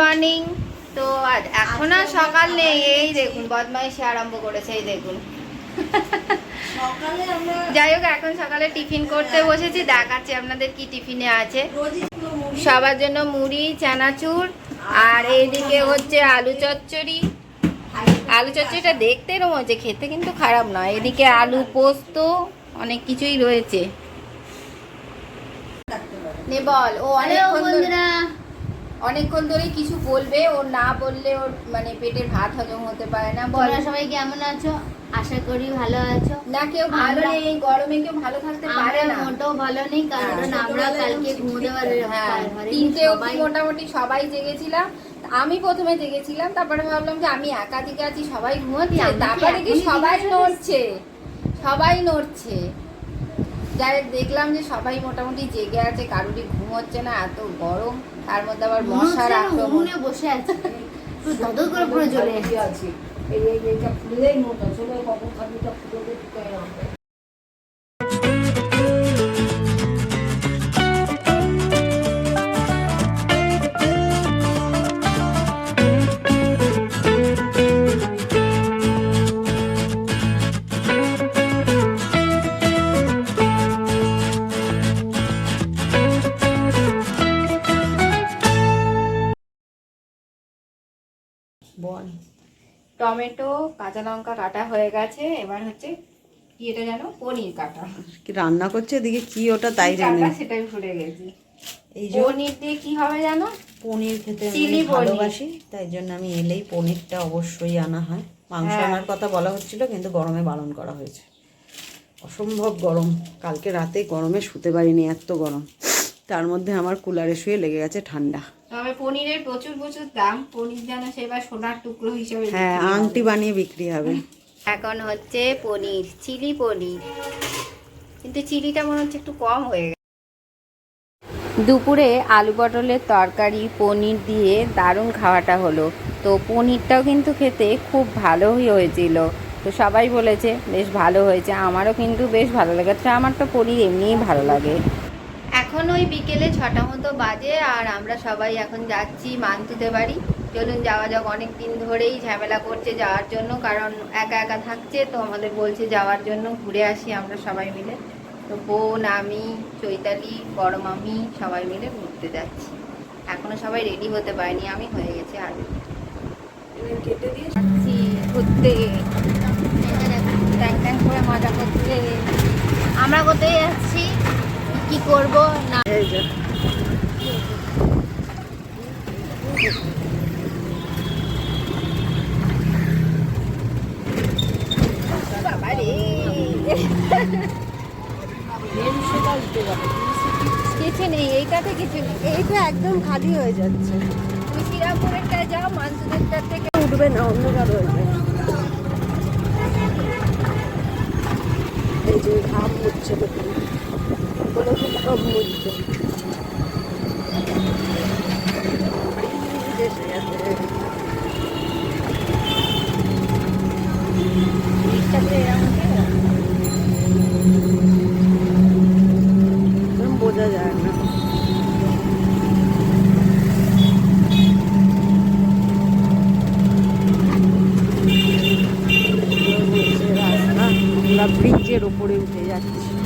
Morning তো এখন আর সকাল নেই এই দেখুন বদমাইশি আরম্ভ করেছে এই দেখুন। যাই হোক এখন সকালে টিফিন করতে বসেছি দেখাচ্ছি আপনাদের কি টিফিনে আছে। সবার জন্য মুড়ি চানাচুর আর এইদিকে হচ্ছে আলু চচ্চড়ি। আলু চচ্চড়িটা দেখতে এরকম হচ্ছে খেতে কিন্তু খারাপ নয়। এদিকে আলু পোস্ত অনেক কিছুই রয়েছে। নে বল ও অনেকক্ষণ বন্ধুরা। অনেকক্ষণ ধরে কিছু বলবে ও না বললে ওর মানে পেটের ভাত হজম হতে পারে না। বল। সবাই কেমন আছো? আশা করি ভালো আছো। না কেউ ভালো নেই এই গরমে কেউ ভালো থাকতে পারে না। মোটেও ভালো নেই কারণ হ্যাঁ, আমরা কালকে ঘুমোতে পারি হ্যাঁ তিনটে অবধি মোটামুটি সবাই জেগেছিলাম। আমি প্রথমে জেগেছিলাম তারপরে ভাবলাম যে আমি একা দিকে আছি সবাই ঘুমোচ্ছে আমি কি তারপরে সবাই নড়ছে? সবাই নড়ছে। যাই দেখলাম যে সবাই মোটামুটি জেগে আছে কারুরই ঘুম হচ্ছে না এত গরম। তার মধ্যে আবার মশার আক্রমণে। বসে আছে। পুরো করে পুরো জ্বলে আছে? এই এই এইটা ফুলেই মতো কখন খাবি তো খুলে বল। টমেটো কাঁচা লঙ্কা কাটা হয়ে গেছে এবার হচ্ছে কি এটা যেন পনির কাটা। কি রান্না করছে এদিকে? কি ওটা তাই জানি সেটাই ভুলে গেছি। এই পনির দিয়ে কি হবে জানো? পনির খেতে চিলি ভালোবাসি তাই জন্য আমি এলেই পনিরটা অবশ্যই আনা হয়। মাংস হ্যাঁ। আনার কথা বলা হচ্ছিল কিন্তু গরমে বারণ করা হয়েছে। অসম্ভব গরম। কালকে রাতে গরমে শুতে পারিনি এত গরম। তার মধ্যে আমার কুলারে শুয়ে লেগে গেছে ঠান্ডা। তবে পনিরের প্রচুর প্রচুর দাম। পনির যেন সেবার সোনার টুকরো হিসেবে হ্যাঁ আংটি বানিয়ে বিক্রি হবে। এখন হচ্ছে পনির চিলি পনির। কিন্তু চিলিটা মনে হচ্ছে একটু কম হয়ে গেছে। দুপুরে আলু পটলের তরকারি পনির দিয়ে দারুণ খাওয়াটা হলো। তো পনিরটাও কিন্তু খেতে খুব ভালোই হয়েছিল। তো সবাই বলেছে বেশ ভালো হয়েছে। আমারও কিন্তু বেশ ভালো লেগেছে আমার তো পনির এমনিই ভালো লাগে। এখন ওই বিকেলে ছটা মতো বাজে আর আমরা সবাই এখন যাচ্ছি মান্তুতে বাড়ি। চলুন যাওয়া যাক। অনেক দিন ধরেই ঝামেলা করছে যাওয়ার জন্য কারণ একা একা থাকছে তো আমাদের বলছে যাওয়ার জন্য ঘুরে আসি আমরা সবাই মিলে। তো বোন আমি চৈতালি বড় মামি সবাই মিলে ঘুরতে যাচ্ছি। এখনও সবাই রেডি হতে পারেনি আমি হয়ে গেছি আগে। ঘুরতে ট্যাং ট্যাং করে মজা করতে আমরা কোথায় যাচ্ছি কি করব না। কিছু নেই এইটাতে কিছু নেই। এইটা একদম খালি হয়ে যাচ্ছে। তুমি শ্রীরামপুরেরটা যাও মানসুদেরটার থেকে। উঠবে না অন্ধকার হয়ে যায় এই যে ঘাম মুচ্ছে দেখুন কোনো খুব ঘাম মুচ্ছে এসে গেছে। জিনিসটাতে এরকম হচ্ছে। এরকম বোঝা যায় না। ব্রিজের উপরে উঠে যাচ্ছি।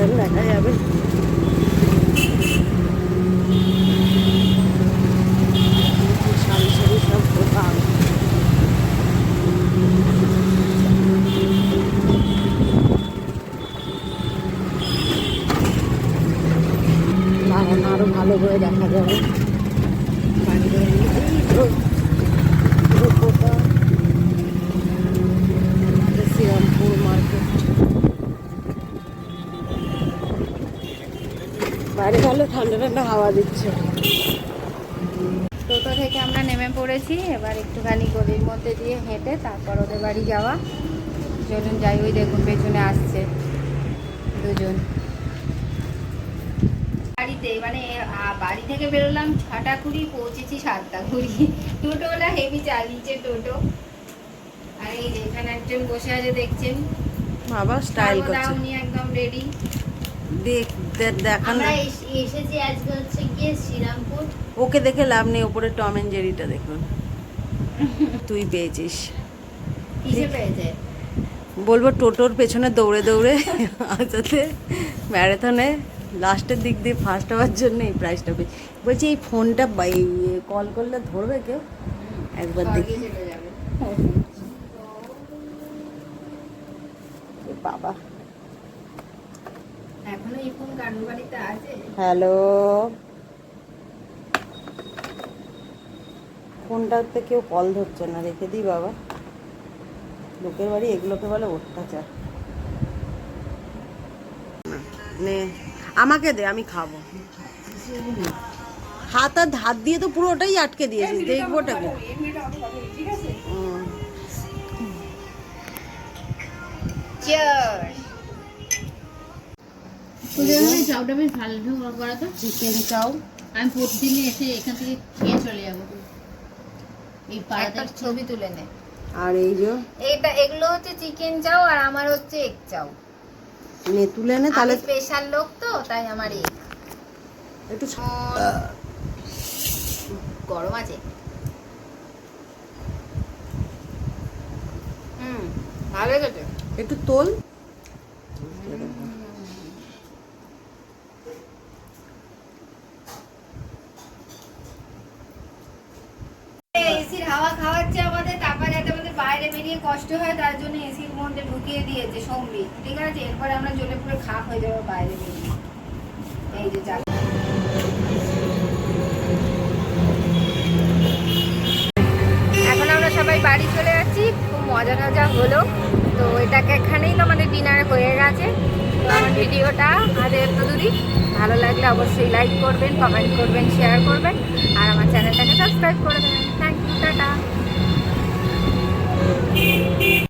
এক্ষুনি স্টেশন দেখা যাবে সারি সারি সব দোকান বাগান আরও ভালো করে দেখা যাবে বাইরে এই তো রূপকথা, আমাদের শ্রীরামপুর মার্কেট বাইরে ভালো ঠান্ডা ঠান্ডা হাওয়া দিচ্ছে। টোটো থেকে আমরা নেমে পড়েছি এবার একটুখানি গলির মধ্যে দিয়ে হেঁটে তারপর ওদের বাড়ি যাওয়া। চলুন যাই ওই দেখুন পেছনে আসছে দুজন। বাড়িতে মানে বাড়ি থেকে বেরোলাম ছটা কুড়ি পৌঁছেছি সাতটা কুড়ি। টোটোওয়ালা হেভি চালিয়েছে টোটো। আর এই যে এখানে একজন বসে আছে দেখছেন? বাবা স্টাইল করছে। উনি একদম রেডি দেখান এসেছি আজকে হচ্ছে গিয়ে শ্রীরামপুর। ওকে দেখে লাভ নেই ওপরে টম এন্ড জেরিটা দেখুন। তুই পেয়েছিস। বলব টোটোর পেছনে দৌড়ে দৌড়ে আসাতে ম্যারাথনে লাস্টের দিক দিয়ে ফার্স্ট হওয়ার জন্য এই প্রাইজটা পেয়েছি। বলছি এই ফোনটা কল করলে ধরবে কেউ? একবার দেখি। যাবে। বাবা এখনও এই ফোন কারোর বাড়িতে আছে হ্যালো। ফোনটাতে কেউ কল ধরছে না রেখে দিই বাবা। লোকের বাড়ি এগুলোকে বলে অত্যাচার। নে আমাকে দে আমি খাব। হাত আর হাত দিয়ে তো পুরোটাই আটকে দিয়েছিস দেখব হুম। Cheers! তোদের ওখানে চাউটা বেশ ভালো করা তো। চিকেন চাও আমি প্রতিদিন এসে এখান থেকে খেয়ে চলে যাব। এই পাড়াতে ছবি তুলে নে। আর এই যে এটা এগুলো হচ্ছে চিকেন চাও আর আমার হচ্ছে এগ চাও নে তুলে নে তাহলে স্পেশাল লোক তো তাই আমার এগ। একটু গরম আছে। হুম ভালো একটু তোল এসির হাওয়া খাওয়াচ্ছে আমাদের তারপরে যাতে আমাদের বাইরে বেরিয়ে কষ্ট হয়, তার জন্য এসির মধ্যে ঢুকিয়ে দিয়েছে সম্বি ঠিক আছে? এরপরে আমরা জ্বলে পুরো খাপ হয়ে যাব বাইরে এই যে চাল এখন আমরা সবাই বাড়ি চলে যাচ্ছি। খুব মজা মজা হলো। তো এটাকে এখানেই তো আমাদের ডিনার হয়ে গেছে। তো আমার ভিডিওটা আজ এত দূরই। ভালো লাগলে অবশ্যই লাইক করবেন কমেন্ট করবেন শেয়ার করবেন। আর আমার চ্যানেলটাকে সাবস্ক্রাইব করে দেবেন। Thank you tata.